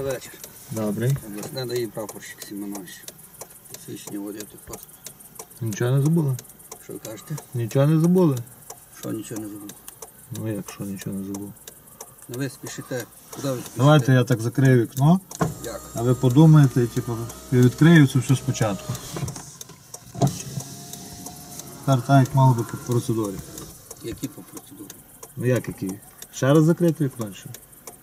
Добрий вечір. Добрий. Обласне дає прапорщик Сімонович. Свідчення водити паспорт. Нічого не забули? Що ви кажете? Нічого не забули? Що нічого не забув? Ну як що нічого не забув? Ну ви спішите. Куди ви спішите? Давайте я так закрию вікно, Як? а ви подумаєте, типу, я відкрию це все спочатку. Тепер так, як мало би по процедурі. Які по процедурі? Ну як які? Ще раз закрити вікно?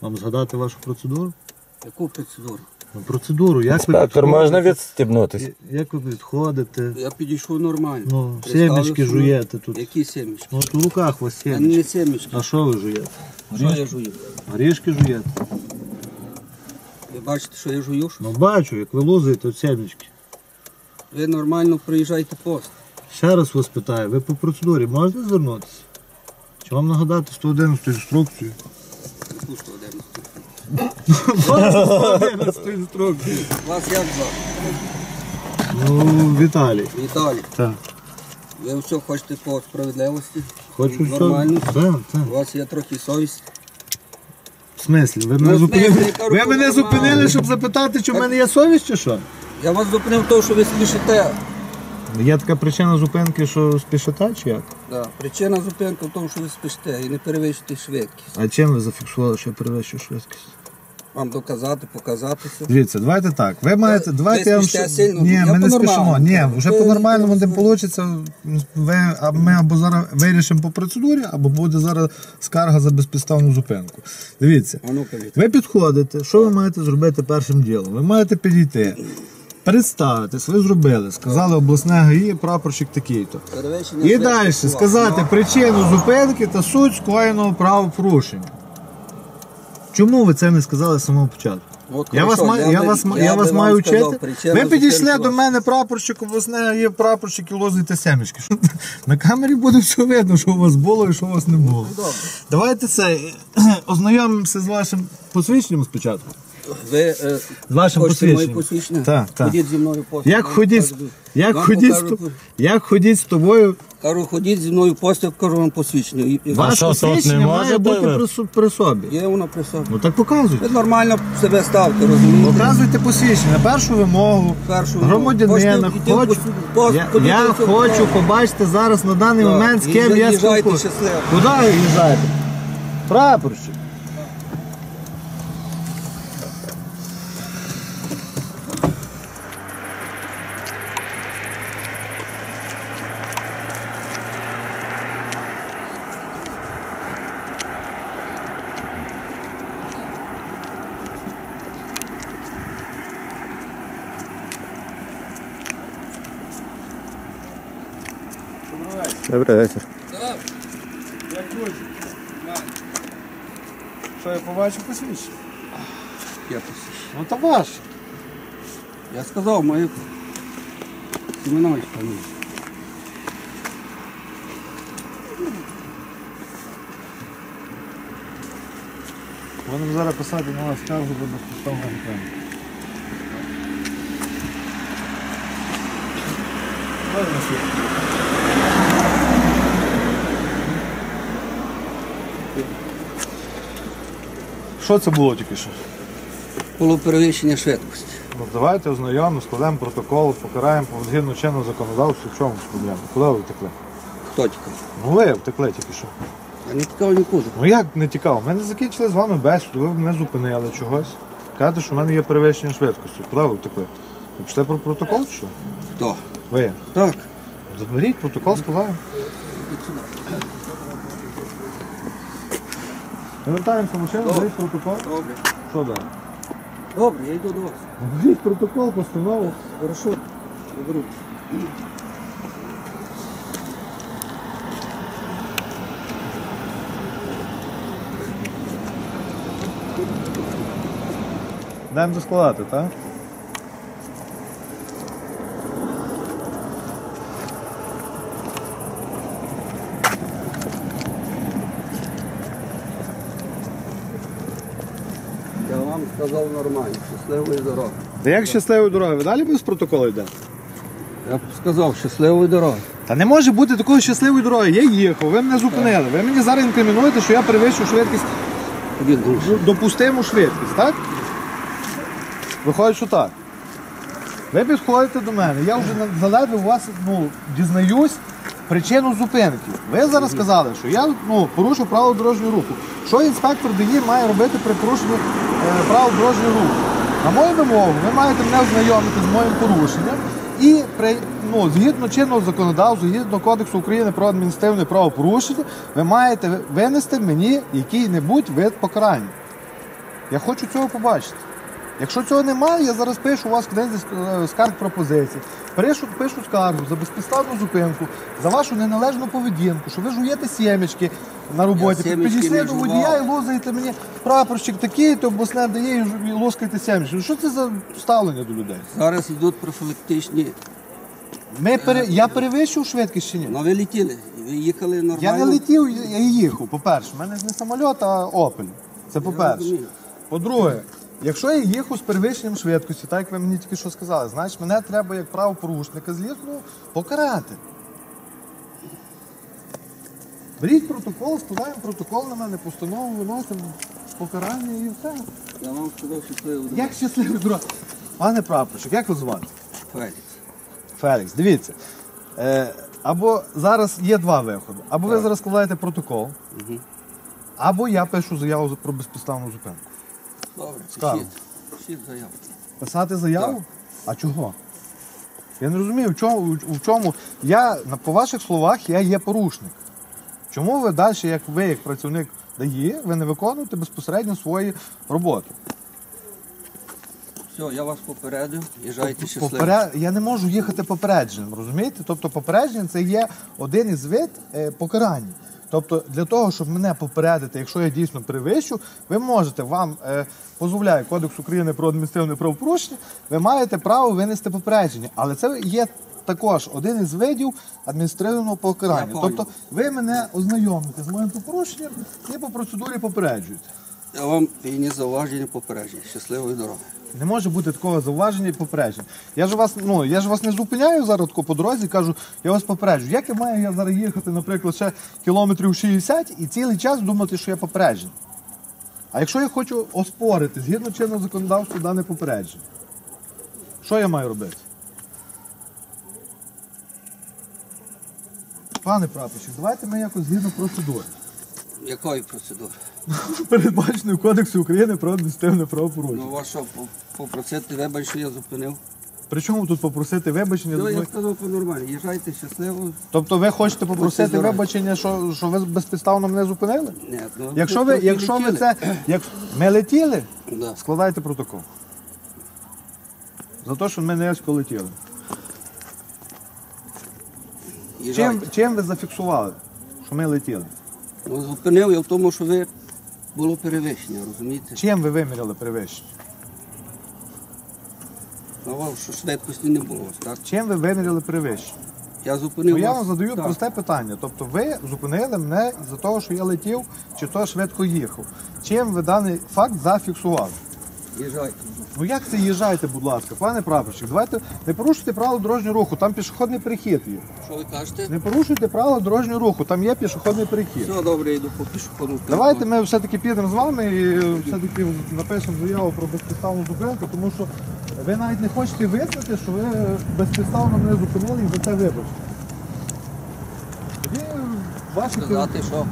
Вам згадати вашу процедуру? Яку процедуру? Ну, процедуру, як ви Інспектор, підходите? можна відстібнутися? Як ви підходите? Я підійшов нормально. Ну, семечки жуєте тут. Які семечки? Ну, от у руках у вас А семечки. не семечки. А що ви жуєте? Що я жую? Горішки жуєте? Ви бачите, що я жую? Ну бачу, як ви лузаєте от семечки. Ви нормально проїжджаєте пост. Ще раз вас питаю, ви по процедурі можете звернутися? Чи вам нагадати 111 інструкцію? Яку 111? 111 інструкцію. Вас як звати? Ну, Віталій. Віталій. Так. Ви все хочете по справедливості? Хочу все. Нормально? Так, так. У вас є трохи совість. В смислі? Ви Ну, мене зупинили? Ви мене зупинили, щоб запитати, чи в мене є совість чи що? Я вас зупинив того, що ви спішите. Є така причина зупинки, що спішите чи як? Да. Причина зупинки в тому, що ви спішите і не перевищуєте швидкість. А чим ви зафіксували, що я перевищую швидкість? Вам доказати, показатися. Дивіться, давайте так. Ви маєте, Ви давайте я вам спіште сильно? Ні, Я ми не по-нормальному. спішимо. Ні, вже Ви- по-нормальному не вийде. Ви, а ми або зараз вирішимо по процедурі, або буде зараз скарга за безпідставну зупинку. Дивіться, А ну ви підходите, що ви маєте зробити першим ділом? Ви маєте підійти, представитись, ви зробили, сказали обласне ГАІ, прапорщик такий-то. Перевищення І швидкості далі сказати Ну, причину зупинки та суть скоєного правопорушення. Чому ви це не сказали з самого початку? от Я вас, хорошо, маю, я би- вас, я я вас би маю сказав, вчити. Ви підійшли зупинки до вас. мене прапорщик обласне, є прапорщик і лозуєте семечки. Що- На камері буде все видно, що у вас було і що у вас не було. Добре. Давайте це ознайомимося з вашим посвідченням спочатку. Ви е, З вашим хочете моє посвідченням. посвідчення? Так, так. Ходіть зі мною пост. Як ходіть, з- як, ходіть, з як ходіть з тобою? Кажу, ходіть зі мною пост, я покажу вам посвідчення. І- і- Ваше що, тут не посвідчення має може бути бути? при, су- при собі. Є воно при собі. Ну так показуйте. Ви нормально себе ставте, розумієте? Показуйте посвідчення, першу вимогу. Першу Громадянина, Хочете йти в хочу, пос- я, я хочу побачити зараз на даний Так, момент, з і ким я заїжджайте спілкуюся. щасливо. Куди ви їжджаєте? Прапорщик. Добрий вечір. Що я побачив посвідчення? Я посвідчення. Ну то ваше. Я сказав, моє Семенович фамілія. Будемо зараз писати на вас скаргу за безпідставну зупинку. Дай Що це було тільки що? Було перевищення швидкості. Ну давайте ознайомимо, складемо протокол, покараємо по згідно чинного законодавства, в чому проблема? Куди ви втекли? Хто тікав? Ну ви втекли тільки що. Я не тікав нікуди. Ну як не тікав? Ми не закінчили з вами бесіду, ви мене зупинили чогось. Кажете, що в мене є перевищення швидкості. Куди ви втекли? Ви пішли про протокол чи що? Хто? Ви. Так. Заберіть протокол, складаємо. Повертаємося в машину, беріть протокол. Добре. Що далі? Добре, я йду до вас. Беріть протокол, постанову. Хорошо. Я беру. Даємо доскладати, так? Я вам сказав нормально. Щасливої дороги. Та як щасливої дороги? Ви далі без протоколу йдете? Я б сказав, щасливої дороги. Та не може бути такої щасливої дороги. Я їхав, ви мене зупинили. Ви мені зараз інкримінуєте, що я перевищив швидкість, друже. ну, допустиму швидкість, так? Виходить, що так. Ви підходите до мене, я вже заледве у вас ну, дізнаюсь причину зупинки. Ви зараз сказали, що я ну, порушив правила дорожнього руху. Що інспектор ДІ має робити при порушенні правил дорожнього руху? На мою вимогу, ви маєте мене ознайомити з моїм порушенням і при, ну, згідно чинного законодавства, згідно Кодексу України про адміністративне правопорушення, ви маєте винести мені який-небудь вид покарання. Я хочу цього побачити. Якщо цього немає, я зараз пишу у вас в книзі ск- скарг пропозицій. Пишу, пишу скаргу за безпідставну зупинку, за вашу неналежну поведінку, що ви жуєте сімечки на роботі. Підійшли до водія і лозаєте мені прапорщик такий, то обласне дає і лоскаєте сімечки. Що це за ставлення до людей? Зараз йдуть профілактичні. Ми пере... Я перевищив швидкість чи ні? Ну ви летіли, ви їхали нормально. Я не летів, я їхав, по-перше. У мене не самоліт, а Опель. Це по-перше. По-друге, якщо я їхав з перевищенням швидкості, так як ви мені тільки що сказали, значить мене треба як правопорушника злісну покарати. Беріть протокол, складаємо протокол на мене, постанову виносимо покарання і все. Я вам сказав, що це Як щасливий дорога. Пане прапорщик, як вас звати? Фелікс. Фелікс, дивіться. Е, або зараз є два виходи. Або ви зараз складаєте протокол, Угу. або я пишу заяву про безпідставну зупинку. Добре. Пишіть заяву. Писати заяву? Так. А чого? Я не розумію, в чому, в чому. Я, на- по ваших словах, я є порушник. Чому ви далі, як ви, як працівник ДАІ, ви не виконуєте безпосередньо свої роботи? Все, я вас попередив, їжджайте щасливо. Попере... Я не можу їхати попередженим, розумієте? Тобто попередження це є один із вид е, покарання. Тобто для того, щоб мене попередити, якщо я дійсно перевищу, ви можете, вам е, дозволяє Кодекс України про адміністративне правопорушення, ви маєте право винести попередження. Але це є також один із видів адміністративного покарання. Я. Тобто ви мене ознайомите з моїм порушенням і по процедурі попереджуєте. Я вам і не зауваження попередження. Щасливої дороги. Не може бути такого зауваження і попередження. Я ж вас, ну я ж вас не зупиняю зараз по дорозі, кажу, я вас попереджу. Як я маю я зараз їхати, наприклад, ще кілометрів 60 і цілий час думати, що я попереджений? А якщо я хочу оспорити згідно чинного законодавства дане попередження, що я маю робити? Пане прапорщик, давайте ми якось згідно процедури. Якої процедури? Передбаченої в Кодексі України про адміністративне правопорушення. Ну вас що, по- попросити вибач, що я зупинив? Причому тут попросити вибачення? Ну, я сказав по-нормально. Їжджайте щасливо. Тобто ви хочете попросити вибачення, що, що ви безпідставно мене зупинили? Ні, ну, Якщо ви, трохи якщо ви летіли. це. Як, ми летіли, Да. складайте протокол. За те, що ми низько летіли. Чим, чим ви зафіксували, що ми летіли? Ну, зупинив я в тому, що ви було перевищення, розумієте? Чим ви виміряли перевищення? На що швидкості не було. Так? Чим ви виміряли перевищення? Я зупинив Ну, я вас. вам задаю Так. просте питання. Тобто ви зупинили мене за того, що я летів, чи то швидко їхав. Чим ви даний факт зафіксували? Їжджайте. Ну як це їжджайте, будь ласка, пане прапорщик, давайте не порушуйте правила дорожнього руху, там пішохідний перехід є. Що ви кажете? Не порушуйте правила дорожнього руху, там є пішохідний перехід. Все добре, йду по пішоходу. Давайте ми все-таки підемо з вами і все-таки напишемо заяву про безпідставну зупинку, тому що ви навіть не хочете визнати, що ви безпідставно мене зупинили і за це вибачте. Тоді ваші Сказати, що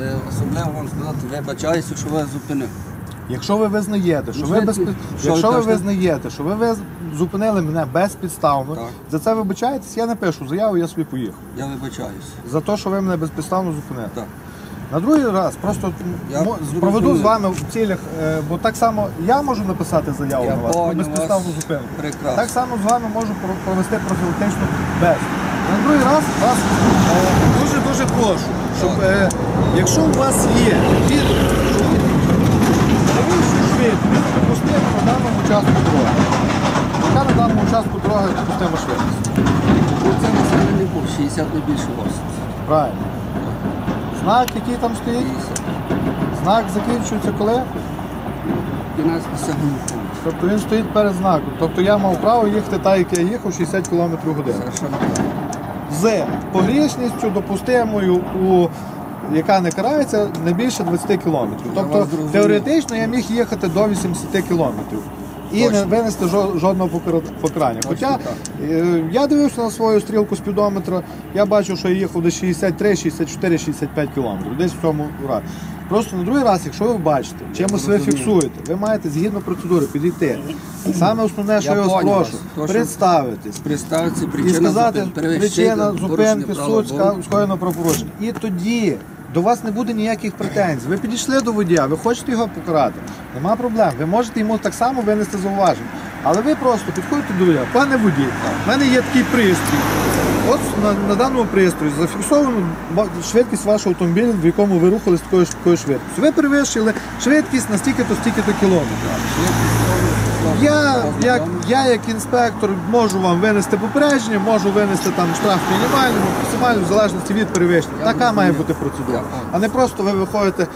е, особливо вам сказати, вибачаюся, що вас зупинив. Якщо ви визнаєте, що ви що якщо ви ви визнаєте, що ви виз- зупинили мене безпідставно, Так. за це вибачаєтесь, я напишу заяву, я собі поїхав. Я вибачаюся. За те, що ви мене безпідставно зупинили. Так. На другий раз просто Я мо- зрозумів. проведу з вами в цілях, е, бо так само я можу написати заяву Я на вас про понял безпідставну вас. зупинку. Прекрасно. Так само з вами можу про- провести профілактичну бесіду. На другий раз вас дуже дуже прошу, щоб е, якщо у вас є відео, що ви перевищуєте швидкість, допустимо на даному участку дороги. Яка на даному участку дороги допустима швидкість? Ну, Це населений був 60 не більше 80. Правильно. Знак, який там стоїть? 50. Знак закінчується коли? 12 секунд. Тобто він стоїть перед знаком. Тобто я мав право їхати так, як я їхав, 60 км в годину. З погрішністю допустимою, у, яка не карається, не більше 20 км. Я Тобто теоретично я міг їхати до 80 км. і не винести жо- жодного покара- покарання. Хоча е, я дивився на свою стрілку спідометра, я бачив, що я їхав десь 63, 64, 65 кілометрів, десь в цьому разі. Просто на другий раз, якщо ви бачите, чимось ви фіксуєте, ви маєте згідно процедури підійти. Саме основне, що Я я вас прошу. Представитись. І сказати причина зупинки, суть скоєно правопорушення. І тоді до вас не буде ніяких претензій. Ви підійшли до водія, ви хочете його покарати. Нема проблем. Ви можете йому так само винести зауваження. Але ви просто підходите до водія. Пане водій, в мене є такий пристрій. От на, на даному пристрої зафіксовано швидкість вашого автомобіля, в якому ви рухались такою ж такою швидкістю. Ви перевищили швидкість на стільки-то, стільки-то кілометрів. Я як, я як інспектор можу вам винести попередження, можу винести там штраф мінімальний, максимальний, в залежності від перевищення. Така має бути процедура. А не просто ви виходите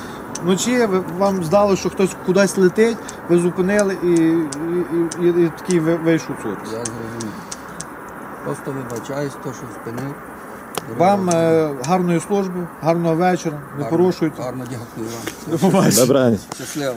вночі, ви, вам здалося, що хтось кудись летить, ви зупинили і, і, і, і, і такий ви- вийшов суд. Я зрозумів. Просто вибачаюсь, то, що спинив. Вам е, гарної служби, гарного вечора, не Гарно- порушуйте. Гарно дякую вам. До побачення. Добраніч. Щасливо.